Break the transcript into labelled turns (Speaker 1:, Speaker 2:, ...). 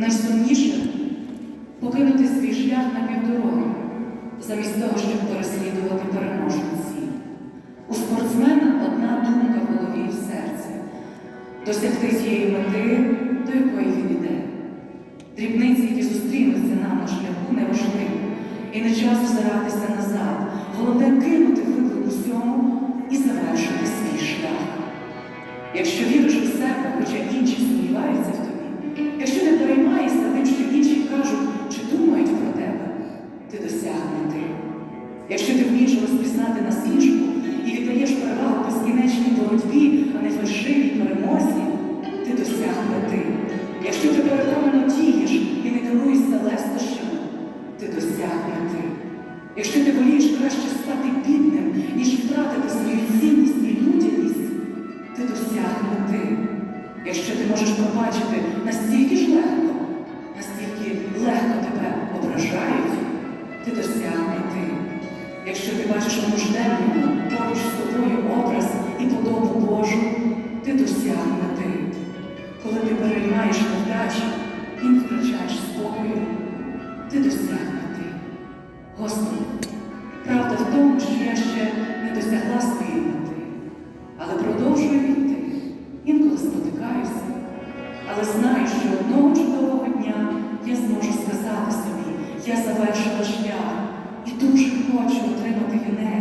Speaker 1: Найсумніше покинути свій шлях на півдороги, замість того, щоб переслідувати переможну. У спортсмена одна думка в голові і в серці досягти тієї мети, до якої він іде. Дрібниці, які зустрінуться нам на шляху, неважливі, і не час озиратися назад. Головне кинути виклик усьому і завершити свій шлях. Якщо віриш у себе, хоча інші сумніваються в тобі, якщо не Якщо ти волієш краще стати бідним, ніж втратити свою цінність і людяність, ти досягнути. Якщо ти можеш пробачити настільки ж легко, настільки легко тебе ображають, ти досягнути. Якщо ти бачиш у нужденному поруч з тобою образ і подобу Божу, ти досягнути. Коли ти переймаєш невдачі і не втрачаєш спокою, правда в тому, що я ще не досягла своєї мети, але продовжую йти. Інколи спотикаюся, але знаю, що одного чудового дня я зможу сказати собі, я завершила шлях і дуже хочу отримати вінець,